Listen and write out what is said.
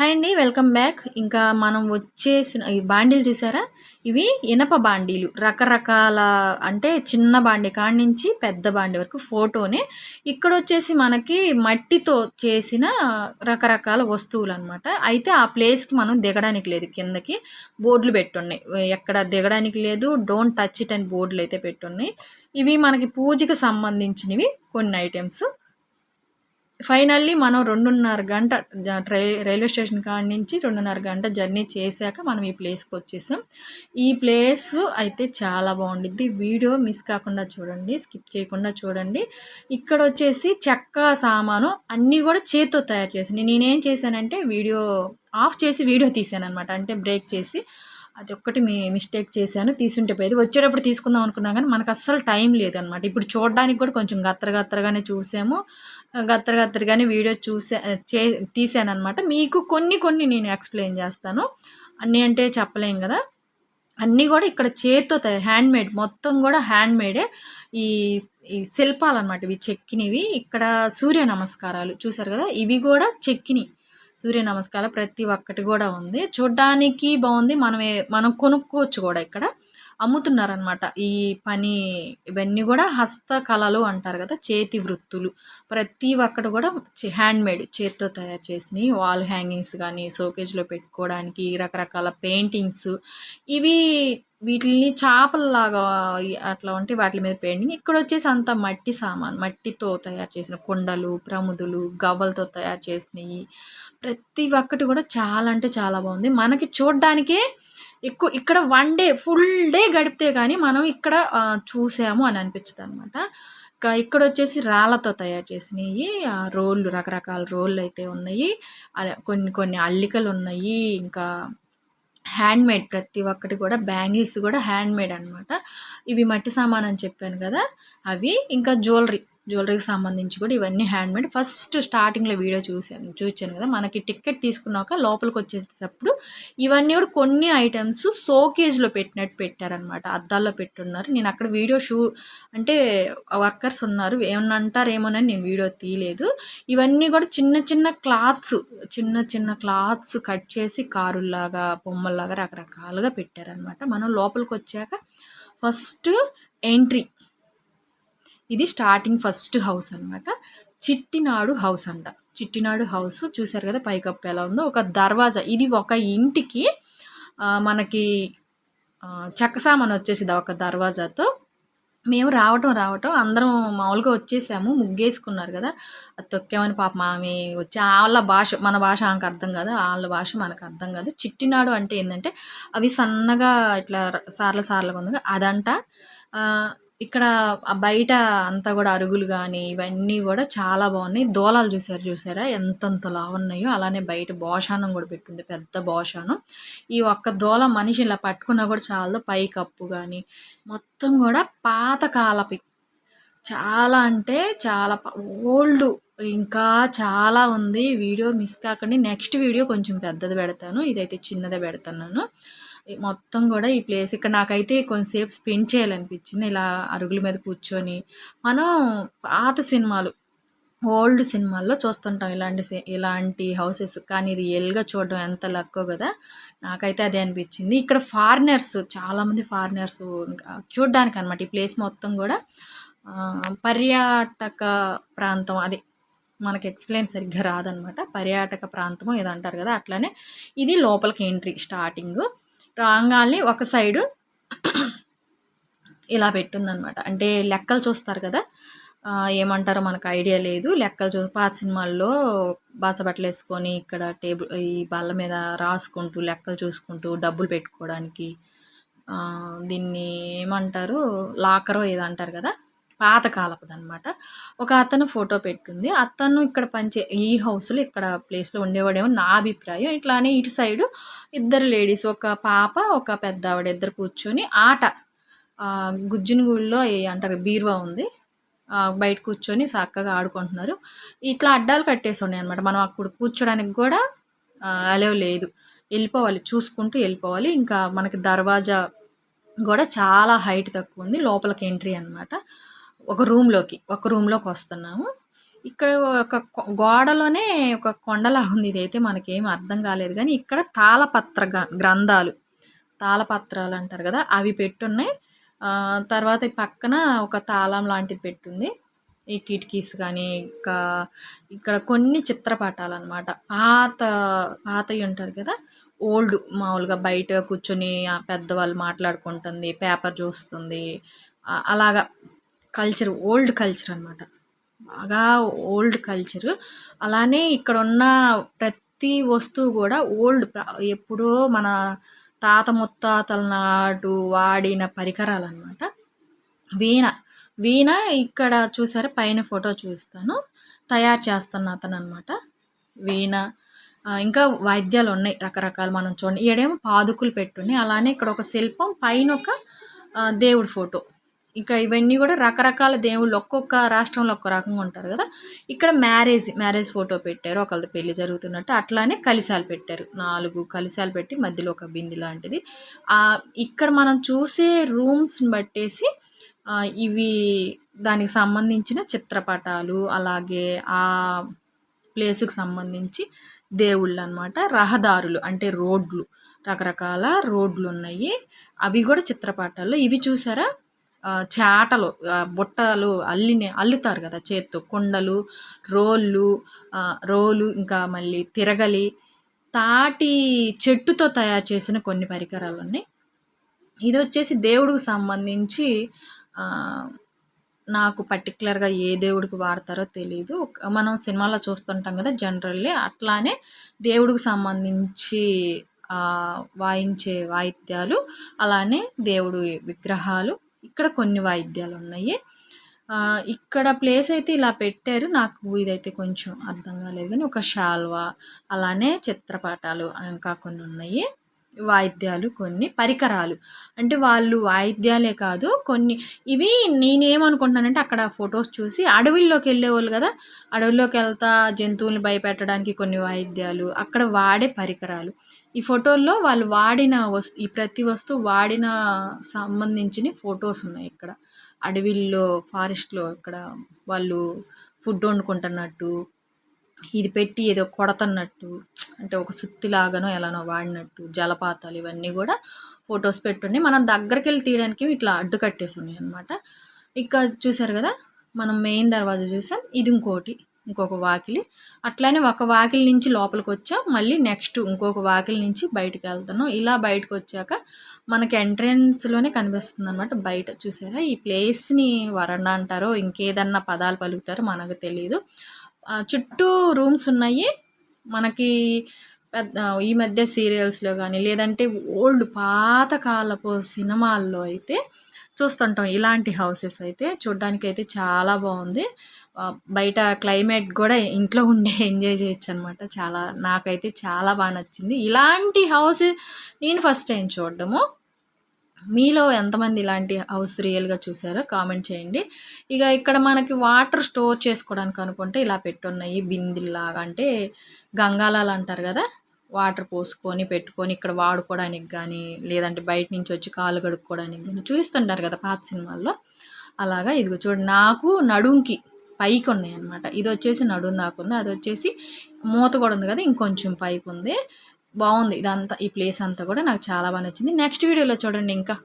Hi అండి welcome back ఇంకా మనం వచ్చేసిన ఈ బాండీలు చూసారా? ఇవి ఇనప బాండీలు. రకరకాల అంటే చిన్న బాండీ కాడి నుంచి పెద్ద బాండీ వరకు ఫోటోనే. ఇక్కడ వచ్చేసి మనకి మట్టితో చేసిన రకరకాల వస్తువులు అనమాట అయితే ఆ ప్లేస్కి మనం దిగడానికి లేదు. కిందకి బోర్డులు పెట్టున్నాయి. ఎక్కడ దిగడానికి లేదు. డోంట్ టచ్ ఇట్ అని బోర్డులు అయితే పెట్టున్నాయి. ఇవి మనకి పూజకు సంబంధించినవి కొన్ని ఐటమ్స్ ఫైనల్లీ మనం రెండున్నర గంట ట్రై రైల్వే స్టేషన్ కాడ నుంచి రెండున్నర గంట జర్నీ చేశాక మనం ఈ ప్లేస్కి వచ్చేసాం. ఈ ప్లేస్ అయితే చాలా బాగుండిద్ది. వీడియో మిస్ కాకుండా చూడండి స్కిప్ చేయకుండా చూడండి. ఇక్కడ వచ్చేసి చెక్క సామాను అన్నీ కూడా చేతితో తయారు చేసింది నేనేం చేశానంటే వీడియో ఆఫ్ చేసి వీడియో తీసాను అనమాట అంటే బ్రేక్ చేసి అది ఒక్కటి మీ మిస్టేక్ చేశాను తీసుంటే పోయేది. వచ్చేటప్పుడు తీసుకుందాం అనుకున్నా కానీ మనకు అస్సలు టైం లేదనమాట. ఇప్పుడు చూడడానికి కూడా కొంచెం గత్తర గత్తరగానే చూసాము. గత్తర గత్తరగానే వీడియో చూసా చే తీసాను అనమాట మీకు కొన్ని కొన్ని నేను ఎక్స్ప్లెయిన్ చేస్తాను. అన్నీ అంటే చెప్పలేం కదా. అన్నీ కూడా ఇక్కడ చేత్తో హ్యాండ్మేడ్ హ్యాండ్ మేడ్ మొత్తం కూడా హ్యాండ్మేడే ఈ ఈ శిల్పాలు అనమాట ఇవి చెక్కినవి. ఇక్కడ సూర్య నమస్కారాలు చూసారు కదా? ఇవి కూడా చెక్కినవి. సూర్య నమస్కారం ప్రతి ఒక్కటి కూడా ఉంది. చూడ్డానికి బాగుంది. మనమే మనం కొనుక్కోవచ్చు కూడా ఇక్కడ. అమ్ముతున్నారనమాట ఈ పని ఇవన్నీ కూడా హస్తకళలు అంటారు కదా చేతి వృత్తులు. ప్రతి ఒక్కటి కూడా హ్యాండ్ మేడ్ చేతితో తయారు చేసినవి. వాల్ హ్యాంగింగ్స్ కానీ షోకేజ్లో పెట్టుకోవడానికి రకరకాల పెయింటింగ్స్. ఇవి వీటిని చేపలలాగా అట్లా ఉంటే వాటి మీద పెయింటింగ్. ఇక్కడ వచ్చేసి అంత మట్టి సామాన్ మట్టితో తయారు చేసిన కొండలు ప్రముదులు గవ్వలతో తయారు చేసినవి ప్రతి ఒక్కటి కూడా చాలా అంటే చాలా బాగుంది. మనకి చూడ్డానికే ఎక్కువ ఇక్కడ వన్ డే ఫుల్ డే గడిపితే కానీ మనం ఇక్కడ చూసాము అని అనిపించదు అనమాట ఇక్కడ వచ్చేసి రాళ్ళతో తయారు చేసినవి రోళ్ళు రకరకాల రోళ్ళు అయితే ఉన్నాయి. కొన్ని కొన్ని అల్లికలు ఉన్నాయి. ఇంకా హ్యాండ్మేడ్ ప్రతి ఒక్కటి కూడా బ్యాంగిల్స్ కూడా హ్యాండ్ మేడ్ అనమాట ఇవి మట్టి సామాన్ అని చెప్పాను కదా అవి ఇంకా జ్యువెలరీ. జ్యువెలరీకి సంబంధించి కూడా ఇవన్నీ హ్యాండ్మేడ్. ఫస్ట్ స్టార్టింగ్లో వీడియో చూసాను చూసాను కదా మనకి టికెట్ తీసుకున్నాక లోపలికి వచ్చేటప్పుడు ఇవన్నీ కూడా కొన్ని ఐటమ్స్ సోకేజ్లో పెట్టినట్టు పెట్టారనమాట అద్దాల్లో పెట్టున్నారు. నేను అక్కడ వీడియో షూ అంటే వర్కర్స్ ఉన్నారు. ఏమన్నా అంటారేమోనని నేను వీడియో తీయలేదు. ఇవన్నీ కూడా చిన్న చిన్న క్లాత్స్ చిన్న చిన్న క్లాత్స్ కట్ చేసి కారుల్లాగా బొమ్మల్లాగా రకరకాలుగా పెట్టారనమాట మనం లోపలికి వచ్చాక ఫస్ట్ ఎంట్రీ ఇది స్టార్టింగ్ ఫస్ట్ హౌస్ అనమాట చిట్టినాడు హౌస్ అంట. చిట్టినాడు హౌస్ చూసారు కదా పైకప్పు ఎలా ఉందో? ఒక దర్వాజా. ఇది ఒక ఇంటికి మనకి చెక్కసామాన్ వచ్చేసింది ఒక దర్వాజాతో. మేము రావటం రావటం అందరం మామూలుగా వచ్చేసాము ముగ్గేసుకున్నారు కదా. అది తొక్కామని పాప మామి వచ్చి వాళ్ళ భాష మన భాష ఆమెకు అర్థం కాదు వాళ్ళ భాష మనకు అర్థం కాదు. చిట్టినాడు అంటే ఏంటంటే అవి సన్నగా ఇట్లా సార్లు సార్లుగా ఉంది అదంట ఇక్కడ బయట అంతా కూడా అరుగులు కానీ ఇవన్నీ కూడా చాలా బాగున్నాయి. దోలాలు చూసారు చూసారా? ఎంతంత లావున్నాయో. అలానే బయట బోషానం కూడా పెట్టింది పెద్ద బోషానం. ఈ ఒక్క దోల మనిషి ఇలా పట్టుకున్నా కూడా చాలా పై కప్పు కానీ మొత్తం కూడా పాతకాలపి చాలా అంటే చాలా ఓల్డ్ ఇంకా చాలా ఉంది. వీడియో మిస్ కాకండి. నెక్స్ట్ వీడియో కొంచెం పెద్దది పెడతాను. ఇదైతే చిన్నదే పెడతాను మొత్తం కూడా ఈ ప్లేస్ ఇక్కడ నాకైతే కొంతసేపు స్పెండ్ చేయాలనిపించింది. ఇలా అరుగుల మీద కూర్చొని మనం పాత సినిమాలు ఓల్డ్ సినిమాల్లో చూస్తుంటాం. ఇలాంటి ఇలాంటి హౌసెస్ కానీ రియల్గా చూడడం ఎంత లక్కో కదా నాకైతే అదే అనిపించింది. ఇక్కడ ఫారినర్స్ చాలామంది ఫారినర్స్ చూడడానికి అనమాట ఈ ప్లేస్ మొత్తం కూడా. పర్యాటక ప్రాంతం అది మనకి ఎక్స్ప్లెయిన్ సరిగ్గా రాదనమాట. పర్యాటక ప్రాంతము ఏదో అంటారు కదా అట్లానే ఇది లోపలికి ఎంట్రీ స్టార్టింగ్. రాగానే ఒక సైడు ఇలా పెట్టిందనమాట. అంటే లెక్కలు చూస్తారు కదా ఏమంటారో మనకు ఐడియా లేదు. లెక్కలు చూ పాత సినిమాల్లో బాసబట్టలు వేసుకొని ఇక్కడ టేబుల్ ఈ బల్ల మీద రాసుకుంటూ లెక్కలు చూసుకుంటూ డబ్బులు పెట్టుకోవడానికి దీన్ని ఏమంటారు? లాకరో ఏదో అంటారు కదా పాతకాలపుది అనమాట ఒక అతను ఫోటో పెట్టుంది. అతను ఇక్కడ పనిచే ఈ హౌస్లో ఇక్కడ ప్లేస్లో ఉండేవాడేమో నా అభిప్రాయం. ఇట్లానే ఇటు సైడు ఇద్దరు లేడీస్ ఒక పాప ఒక పెద్ద ఆవిడ ఇద్దరు కూర్చొని ఆట. గుజ్జుని గుళ్ళో అంటారు బీరువా ఉంది. బయట కూర్చొని చక్కగా ఆడుకుంటున్నారు. ఇట్లా అడ్డాలు కట్టేసి ఉన్నాయి అనమాట మనం అక్కడ కూర్చోడానికి కూడా అలవ్ లేదు. వెళ్ళిపోవాలి చూసుకుంటూ వెళ్ళిపోవాలి. ఇంకా మనకి దర్వాజా కూడా చాలా హైట్ తక్కువ ఉంది. లోపలికి ఎంట్రీ అనమాట ఒక రూమ్లోకి ఒక రూమ్లోకి వస్తున్నాము. ఇక్కడ ఒక గోడలోనే ఒక కొండలా ఉంది ఇదైతే మనకేం అర్థం కాలేదు కానీ ఇక్కడ తాళపత్ర గ్రంథాలు. తాళపత్రాలు అంటారు కదా అవి పెట్టున్నాయి. తర్వాత పక్కన ఒక తాళం లాంటిది పెట్టుంది. ఈ కిటికీస్ కానీ ఇంకా ఇక్కడ కొన్ని చిత్రపటాలు అనమాట పాత పాతవి ఉంటారు కదా ఓల్డ్ మామూలుగా బయట కూర్చొని పెద్దవాళ్ళు మాట్లాడుకుంటుంది పేపర్ చూస్తుంది. అలాగా కల్చర్ ఓల్డ్ కల్చర్ అనమాట బాగా ఓల్డ్ కల్చర్. అలానే ఇక్కడ ఉన్న ప్రతి వస్తువు కూడా ఓల్డ్ ఎప్పుడో మన తాత ముత్తాతల నాడు వాడిన పరికరాలు అనమాట వీణ వీణ ఇక్కడ చూసారా? పైన ఫోటో చూస్తాను తయారు చేస్తున్న అతను అనమాట వీణ ఇంకా వాయిద్యాలు ఉన్నాయి రకరకాలు మనం చూడండి. ఈడేమో పాదుకులు పెట్టున్నాయి అలానే ఇక్కడ ఒక శిల్పం పైన ఒక దేవుడి ఫోటో. ఇంకా ఇవన్నీ కూడా రకరకాల దేవుళ్ళు ఒక్కొక్క రాష్ట్రంలో ఒక్క రకంగా ఉంటారు కదా. ఇక్కడ మ్యారేజ్ మ్యారేజ్ ఫోటో పెట్టారు ఒకళ్ళది పెళ్ళి జరుగుతున్నట్టు అట్లానే కలిశాలు పెట్టారు. నాలుగు కలిశాలు పెట్టి మధ్యలో ఒక బింది లాంటిది. ఇక్కడ మనం చూసే రూమ్స్ని బట్టేసి ఇవి దానికి సంబంధించిన చిత్రపటాలు అలాగే ఆ ప్లేస్కి సంబంధించి దేవుళ్ళు అనమాట రహదారులు అంటే రోడ్లు. రకరకాల రోడ్లు ఉన్నాయి అవి కూడా చిత్రపటాలు ఇవి చూసారా? చాటలు బుట్టలు అల్లిని అల్లుతారు కదా చేత్తో. కుండలు రోళ్ళు రోలు ఇంకా మళ్ళీ తిరగలి తాటి చెట్టుతో తయారు చేసిన కొన్ని పరికరాలు ఉన్నాయి. ఇది వచ్చేసి దేవుడికి సంబంధించి నాకు పర్టికులర్గా ఏ దేవుడికి వాడతారో తెలియదు మనం సినిమాలో చూస్తుంటాం కదా జనరల్లీ అట్లానే దేవుడికి సంబంధించి వాయించే వాయిద్యాలు అలానే దేవుడి విగ్రహాలు ఇక్కడ కొన్ని వాయిద్యాలు ఉన్నాయి ఇక్కడ ప్లేస్ అయితే ఇలా పెట్టారు. నాకు ఇదైతే కొంచెం అర్థం కాలేదు కానీ ఒక శాల్వా అలానే చిత్రపటాలు ఇంకా కొన్ని ఉన్నాయి. వాయిద్యాలు కొన్ని పరికరాలు. అంటే వాళ్ళు వాయిద్యాలే కాదు కొన్ని ఇవి నేనేమనుకుంటున్నానంటే అక్కడ ఫొటోస్ చూసి అడవిల్లోకి వెళ్ళేవాళ్ళు కదా. అడవిలోకి వెళ్తా జంతువుల్ని భయపెట్టడానికి కొన్ని వాయిద్యాలు అక్కడ వాడే పరికరాలు. ఈ ఫోటోల్లో వాళ్ళు వాడిన వస్తు ఈ ప్రతి వస్తువు వాడిన సంబంధించిన ఫొటోస్ ఉన్నాయి ఇక్కడ. అడవిల్లో ఫారెస్ట్లో ఇక్కడ వాళ్ళు ఫుడ్ వండుకుంటున్నట్టు ఇది పెట్టి ఏదో కొడతన్నట్టు అంటే ఒక సుత్తిలాగానో ఎలానో వాడినట్టు జలపాతాలు ఇవన్నీ కూడా ఫొటోస్ పెట్టున్నాయి మనం దగ్గరికి వెళ్ళి తీయడానికి ఇట్లా అడ్డు కట్టేసి ఉన్నాయి అనమాట ఇక చూసారు కదా మనం మెయిన్ దర్వాజా చూసాం. ఇది ఇంకోటి ఇంకొక వాకిలి. అట్లానే ఒక వాకిలి నుంచి లోపలికి వచ్చాం. మళ్ళీ నెక్స్ట్ ఇంకొక వాకిలి నుంచి బయటకు వెళ్తున్నాం. ఇలా బయటకు వచ్చాక మనకి ఎంట్రెన్స్లోనే కనిపిస్తుంది అనమాట బయట. చూసారా? ఈ ప్లేస్ని వరండా అంటారో ఇంకేదన్నా పదాలు పలుకుతారో మనకు తెలియదు చుట్టూ రూమ్స్ ఉన్నాయి. మనకి పెద్ద ఈ మధ్య సీరియల్స్లో కానీ లేదంటే ఓల్డ్ పాతకాలపు సినిమాల్లో అయితే చూస్తుంటాం. ఇలాంటి హౌసెస్ అయితే చూడ్డానికి అయితే చాలా బాగుంది. బయట క్లైమేట్ కూడా ఇంట్లో ఉండే ఎంజాయ్ చేయొచ్చు అనమాట చాలా నాకైతే చాలా బాగా నచ్చింది. ఇలాంటి హౌస్ నేను ఫస్ట్ టైం చూడడము. మీలో ఎంతమంది ఇలాంటి హౌస్ రియల్గా చూసారో కామెంట్ చేయండి. ఇక ఇక్కడ మనకి వాటర్ స్టోర్ చేసుకోవడానికి అనుకుంటే ఇలా పెట్టున్నాయి. బిందిల్లాగా అంటే గంగాలాలు అంటారు కదా వాటర్ పోసుకొని పెట్టుకొని ఇక్కడ వాడుకోవడానికి కానీ లేదంటే బయట నుంచి వచ్చి కాలు కడుక్కోవడానికి కానీ చూస్తుంటారు కదా పాత సినిమాల్లో. అలాగా ఇదిగో చూడండి నాకు నడుంకి పైకి ఉన్నాయి అనమాట ఇది వచ్చేసి నడుం దాకా ఉంది అది వచ్చేసి మూత కూడా ఉంది కదా ఇంకొంచెం పైకి ఉంది బాగుంది. ఇదంతా ఈ ప్లేస్ అంతా కూడా నాకు చాలా బాగా నచ్చింది. నెక్స్ట్ వీడియోలో చూడండి ఇంకా.